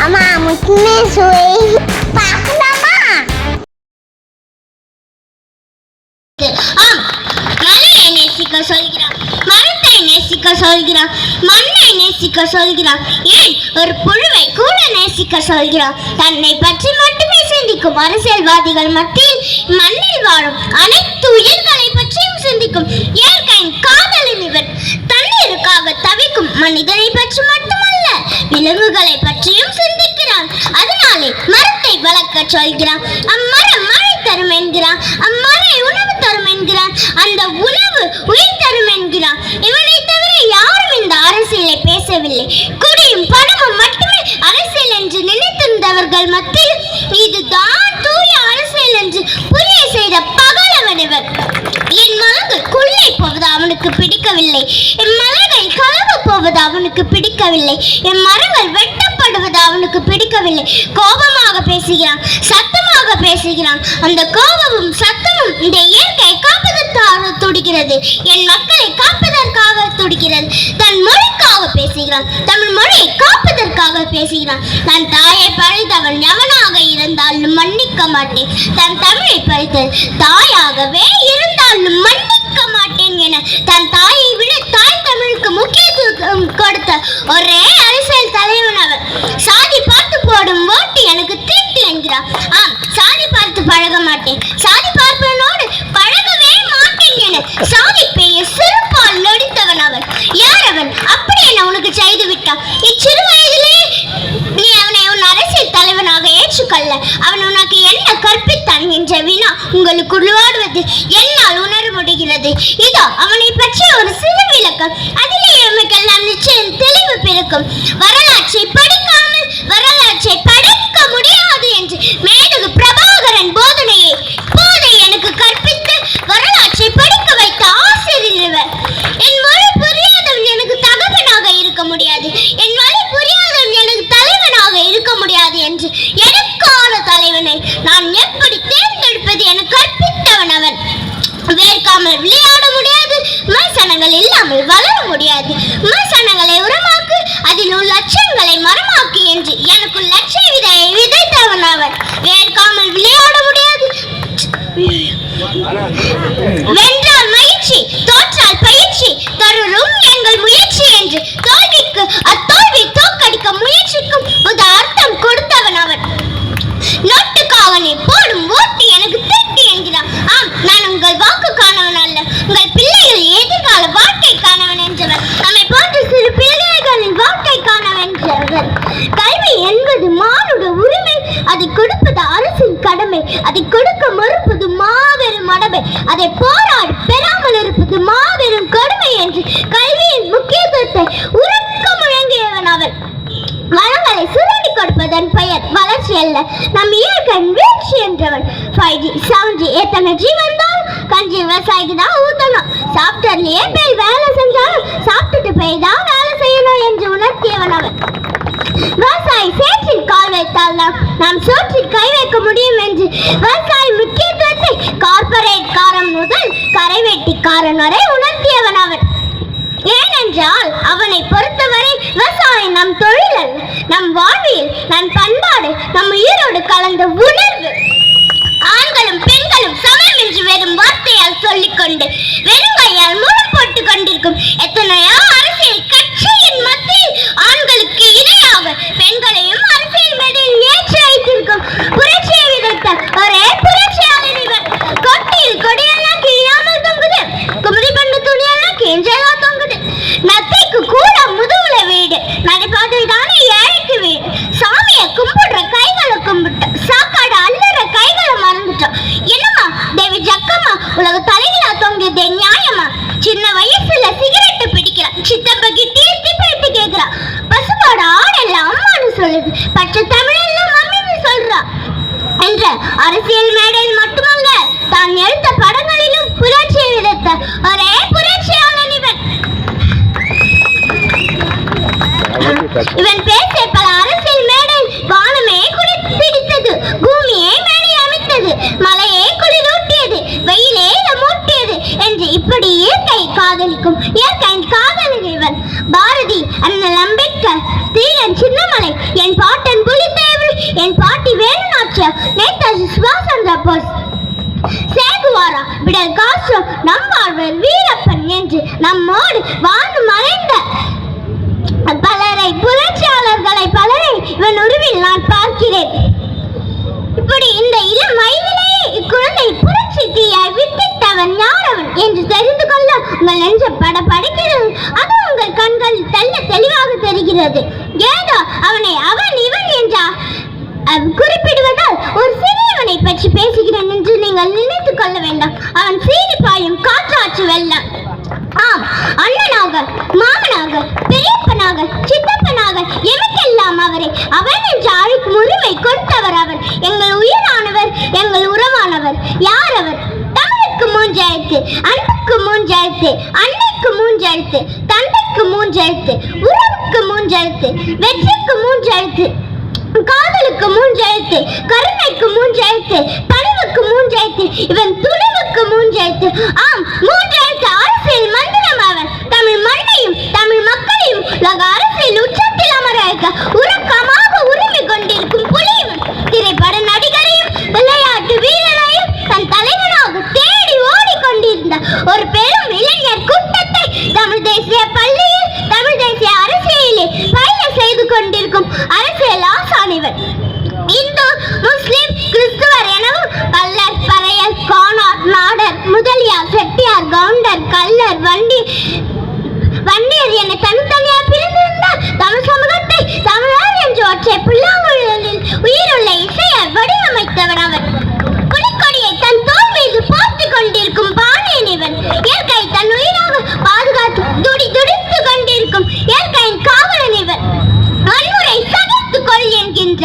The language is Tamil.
அம்மா முத்துமே சுவை பார்க்கலாமா ஆம் மலையை நேசிக்க சொல்கிறான் மரத்தை நேசிக்க சொல்கிறான் மண்ணை நேசிக்க சொல்கிறான் ஏன் ஒரு புழுவை கூட நேசிக்க சொல்கிறான் தன்னை பற்றி மட்டுமே சிந்திக்கும் அரசியல்வாதிகள் மத்தியில் மண்ணில் வாழும் அனைத்து உயிர்களை பற்றியும் சிந்திக்கும் இயற்கையின் காதலின் இவர் தண்ணீருக்காக தவிக்கும் மனிதனை பற்றி மட்டுமல்ல விலங்குகளை பற்றியும் சிந்திக்கிறான். அதனாலே மரத்தை வளர்க்க சொல்கிறான். அம்மரம் மழை தரும் என்கிறான். அம்மரை உணவு தரும் என்கிறான். அந்த உணவு உயிர் தரும் என்கிறான். இவனை தவிர யாரும் இந்த அரசியலை பேசவில்லை. குடியும் பணமும் மட்டுமே அரசியல் என்று நினைத்திருந்தவர்கள் மத்தியில் இதுதான் தூய அரசியல் என்று புரிய செய்த பகலவன் இவர். என் மலர்கள் கொள்ளை போவது அவனுக்கு பிடிக்கவில்லை. என் மலர்கள் களவு போவது அவனுக்கு பிடிக்கவில்லை. என் மரங்கள் வெட்டப்படுவது அவனுக்கு பிடிக்கவில்லை. கோபமாக பேசுகிறான் சத்தமாக பேசுகிறான். அந்த கோபமும் சத்தமும் இந்த இயற்கையை காப்பதற்காக துடிக்கிறது. என் மக்களை காப்பதற்காக துடிக்கிறது. தன் மொழிக்காக பேசுகிறான். தமிழ் மொழியை காப்பதற்காக பேசுகிறான். தன் தாயை பழித்தவன் எவனாக இருந்தாலும் மன்னிக்க மாட்டேன். தன் தமிழை பழித்தது தாயாகவே இருந்தாலும் மன்னிக்க மாட்டேன் என தன் தாயை கொடுத்த ஒரே அரசியல் தலைவன் அவர் சாதி பார்த்து போடும் ஓட்டு எனக்கு திருப்தி என்கிறார். ஆம் சாதி பார்த்து பழக மாட்டேன். சாதி பார்ப்பனோடு பழகவே மாட்டேன் என சாதி பெயர் சிறுபால் நொடித்தவன் அவர். யார் அவன்? அப்படி என்ன உனக்கு செய்து விட்டான்? இச்சிறு வயதிலே நீ அவனை உன் அரசியல் தலைவனாக ஏற்றுக்கொள்ள அவன் உனக்கு என்ன கற்பித்தான் என்ற வினா உங்களுக்கு உருவாடுவது என்னால் உணர முடிகிறது. இதோ அவனை பற்றிய ஒரு சிறு விளக்கம். அதிலே இருக்கும். வரலாற்றை படிக்காமல் வரலாற்றை படிக்க முடியாது என்று மேதகு பிரபாகரன் போதனையை போதை எனக்கு கற்பித்து வரலாற்றை படிக்க வைத்த ஆசிரியர் என் மொழி புரியாதவன் எனக்கு தகவனாக இருக்க முடியாது. என் மொழி புரியாதவன் எனக்கு தலைவனாக இருக்க முடியாது என்று எனக்கான தலைவனை நான் எப்படி தேர்ந்தெடுப்பது என கற்பித்தவன் அவன். வேர்க்காமல் விளையாட முடியாது. விமர்சனங்கள் இல்லாமல் வளர முடியாது விமர்சனங்களை உரமாக்கு அதில் உள்ள லட்சங்களை மரமாக்கு என்று எனக்குள் லட்சிய விதையை விதைத்தவன் அவன் வேர்க்காமல் விளையாட முடியாது வென்றால் மகிழ்ச்சி தோற்றால் பயிற்சி தருளும் எங்கள் முயற்சி என்று தோல்விக்கு அத்தோல்வி தோக்கடிக்க முயற்சிக்கும் ஒரு அர்த்தம் கொடுத்தவன் அவன் நோட்டுக்காக நீ போடும் ஓட்டு எனக்கு திட்டு என்கிறான் ஆம் நான் உங்கள் வாக்கு காணவன் அல்ல உங்கள் பிள்ளைகள் எதிர்கால வாழ்க்கை காணவன் என்றவர் நம்மை போன்ற சிறு பிள்ளைகளின் வாழ்க்கை காணவன் என்றவர் கல்வி என்பது மானுட உரிமை அதை கொடுப்பது அரசின் கடமை அதை கொடுக்க மறுப்பது மாபெரும் மடமை அதை போராடி பெறாமல் இருப்பது மாபெரும் கடுமை என்று கல்வியின் முக்கியத்துவத்தை உறக்க முழங்கியவன் அவன். வளங்களை சுரண்டி கொடுப்பதன் பெயர் வளர்ச்சி அல்ல நம் இயற்கையின் வீழ்ச்சி என்றவன். ஃபைவ் ஜி செவன் ஜி எத்தனை ஜி வந்தாலும் கஞ்சி விவசாயிக்கு தான் ஊற்றணும் சாப்பிட்டதுலேயே போய் வேலை செஞ்சாலும் சாப்பிட்டுட்டு போய் தான் வேலை செய்யணும் என்று உணர்த்தியவன் அவன். விவசாயி சேற்றில் கால் வைத்தால் தான் நாம் சோற்றில் கை வைக்க முடியும் என்று விவசாய முக்கியத்துவத்தை கார்பரேட்காரன் முதல் கரைவெட்டிக்காரன் வரை உணர்த்தியவன் அவன். ஏனென்றால் அவனை பொறுத்தவரை விவசாயம் நம் தொழில் நம் வாழ்வில் நம் நம் என்ற அரசியல் மேடையில் மட்டுமல்ல தான் எடுத்த படங்களிலும் புரட்சியை விதைத்த ஒரே புரட்சியாளன் இவன் இவன் பேசிய பல அரசியல் மேடை வானமே குளிர் பூமியே மேடை அமைத்தது மலையே குளிரூட்டியது வெயிலே மூட்டியது என்று இப்படி இயற்கை காதலிக்கும் இயற்கையின் காதலன் இவன். பாரதி அண்ணல் அம்பேத்கர் தீரன் சின்னமலை என் பாட்டு வேலுநாச்சியார் நேதாஜி சுபாஷ் சந்திர போஸ். சேகுவாரா விடல் காஸ்ட்ரோ நம்மாழ்வர் வீரப்பன் என்று நம்மோடு வாழ்ந்து மறைந்த பலரை புரட்சியாளர்களை பலரை இவன் உருவில் நான் பார்க்கிறேன். இப்படி இந்த இளம் வயதிலேயே இக்குழந்தை புரட்சி தீயாய் வித்திட்டவன் யாரவன் என்று தெரிந்து கொள்ள உங்கள் நெஞ்ச பட படைக்கிறது அது உங்கள் கண்கள் தெல்ல தெளிவாக தெரிகிறது ஏதோ அவனை அவன் இவன் என்றா அஹ், குறிப்பிடுவதால் ஒரு சிறியவனை பற்றி பேசுகிறேன் என்று சொல்ல வேண்டாம். அவன் சீறி பாயும் காற்றாற்று வெள்ளம். ஆம் அண்ணனாக மாமனாக பெரியப்பனாக சித்தப்பனாக எமக்கெல்லாம் அவரை? அவன் என்று அழைக்கும் உரிமை கொடுத்தவர் அவர். எங்கள் உயிரானவர் எங்கள் உறவானவர். யார் அவர்? தமிழுக்கு மூன்றெழுத்து அன்புக்கு மூன்றெழுத்து அன்னைக்கு மூன்றெழுத்து தந்தைக்கு மூன்றெழுத்து உறவுக்கு மூன்றெழுத்து வெற்றிக்கு மூன்றெழுத்து காதலுக்கு மூன்றெழுத்து கருணைக்கு மூன்றெழுத்து பணி மூன்றைத்து இவன் துணிவுக்கு மூன்றெழுத்து ஆம் மூன்றெழுத்து அரசியல் மந்திரம் அவன். தமிழ் மண்ணையும் தமிழ் மக்களையும் உலக அரசியல் உச்சத்தில் அமர வைக்க உறக்கமாக உரிமை கொண்டிருக்கும் புலியும் திரைப்பட நடிகரையும் விளையாட்டு வீரரையும் தன் தலைவனாக தேடி ஓடிக்கொண்டிருந்த ஒரு பெரும் இளைஞர் கூட்டத்தை தமிழ் தேசிய பள்ளியில் தமிழ் தேசிய அரசியலில் பயில செய்து கொண்டிருக்கும் அரசியல் ஆசானிவர் இந்து முதலியார் செட்டியார் கவுண்டர் கல்லர் வண்டி வண்டியர் என தனித்தனியா பிரிந்திருந்த தமிழ் சமூகத்தை தமிழர் என்று ஒற்றை புல்லாங்குழலில் உயிருள்ள இசையை வடிவமைத்தவர் அவர். புலிக்கொடியை தன் தோல் மீது போர்த்திக் கொண்டிருக்கும் பாண்டியன் இவன். இயற்கை தன் உயிராக பாதுகாத்து துடி துடித்து கொண்டிருக்கும் இயற்கையின் காவலன் இவன். வன்முறை சகித்துக் கொள் என்கின்ற